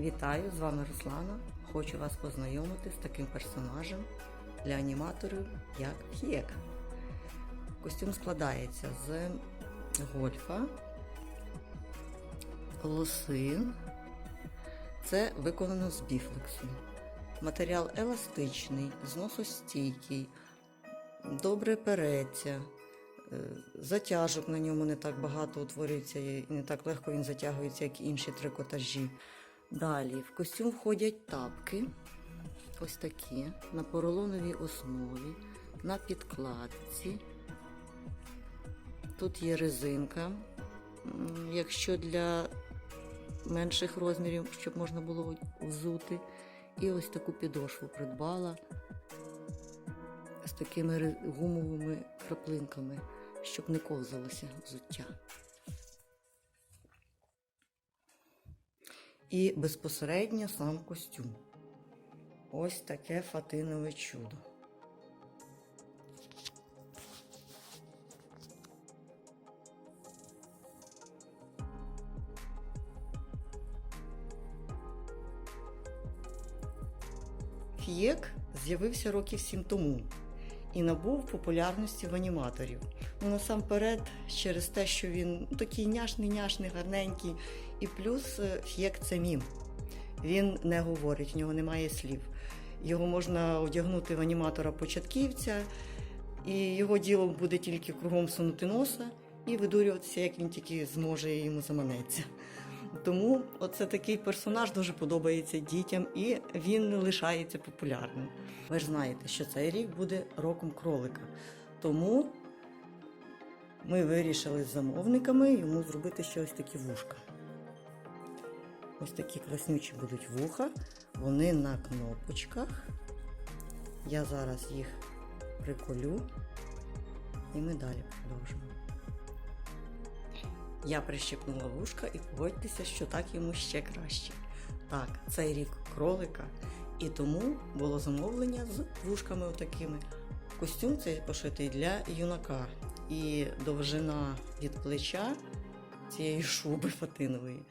Вітаю, з вами Руслана. Хочу вас познайомити з таким персонажем для аніматорів, як Ф'єк. Костюм складається з гольфа, лосин. Це виконано з біфлексу. Матеріал еластичний, зносостійкий, добре переться. Е, Затяжок на ньому не так багато утворюється і не так легко він затягується, як інші трикотажі. Далі в костюм входять тапки, ось такі, на поролоновій основі, на підкладці. Тут є резинка, якщо для менших розмірів, щоб можна було взути. І ось таку підошву придбала з такими гумовими краплинками, щоб не ковзалося взуття. І безпосередньо сам костюм. Ось таке фатинове чудо. Фієк з'явився років сім тому і набув популярності в аніматорів. Насамперед, через те, що він ну, такий няшний, няшний, гарненький. І плюс е, це мім. Він не говорить, в нього немає слів. Його можна одягнути в аніматора початківця, і його діло буде тільки кругом сунути носа і видурюватися, як він тільки зможе і йому заманеться. Тому оце такий персонаж дуже подобається дітям, і він лишається популярним. Ви ж знаєте, що цей рік буде роком кролика. Тому ми вирішили з замовниками йому зробити ще ось такі вушка. Ось такі класнючі будуть вуха, вони на кнопочках. Я зараз їх приколю і ми далі продовжимо. Я прищепнула вушка і погодьтеся, що так йому ще краще. Так, цей рік кролика, і тому було замовлення з вушками отакими. Костюм цей пошитий для юнака. І довжина від плеча цієї шуби фатинової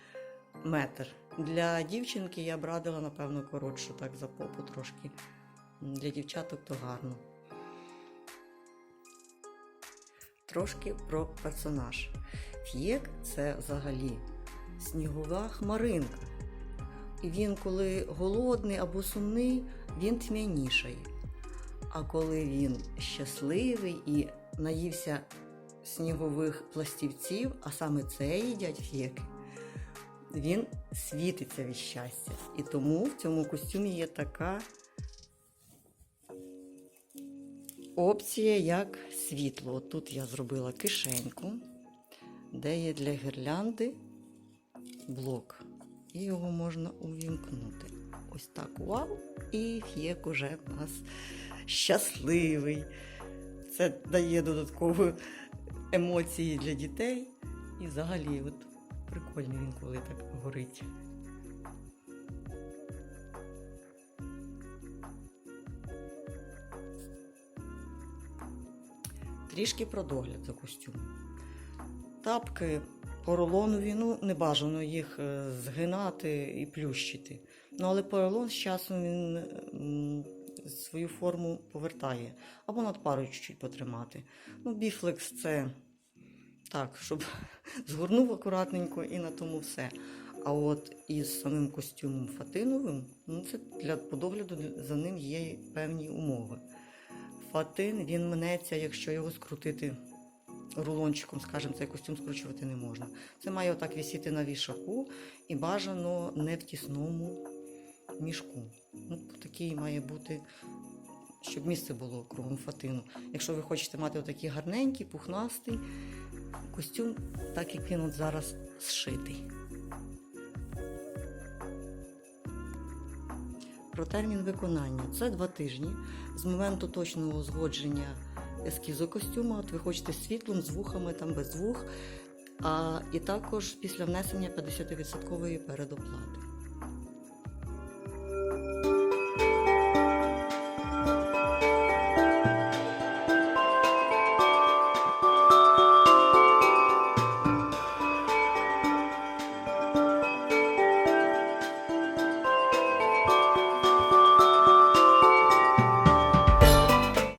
метр. Для дівчинки я б радила, напевно, коротшу, так за попу трошки. Для дівчаток то гарно. Трошки про персонаж. Ф'єк це взагалі снігова хмаринка. І він, коли голодний або сумний, він тьмянішає. А коли він щасливий і наївся снігових пластівців, а саме це їдять ф'єки, він світиться від щастя. І тому в цьому костюмі є така опція, як світло. Тут я зробила кишеньку, де є для гірлянди блок. І його можна увімкнути. Ось так вау! І фєк уже в нас щасливий. Це дає додаткові емоції для дітей. І взагалі, от прикольний він, коли так горить. Трішки про догляд за костюмом. Тапки поролонові, ну не бажано їх е, згинати і плющити. Ну, але поролон з часом він свою форму повертає. Або над парою чуть-чуть потримати. Ну, біфлекс це так, щоб згорнув акуратненько і на тому все. А от із самим костюмом фатиновим, ну це для подогляду за ним є певні умови. Фатин він мнеться, якщо його скрутити рулончиком, скажімо, цей костюм скручувати не можна. Це має отак висіти на вішаку і бажано не в тісному мішку. Ну, такий має бути, щоб місце було кругом фатину. Якщо ви хочете мати отакий гарненький, пухнастий костюм, так як він от зараз зшитий. Про термін виконання це два тижні з моменту точного узгодження ескізу костюма. От ви хочете з світлом, з вухами, там без вух, а і також після внесення 50% передоплати.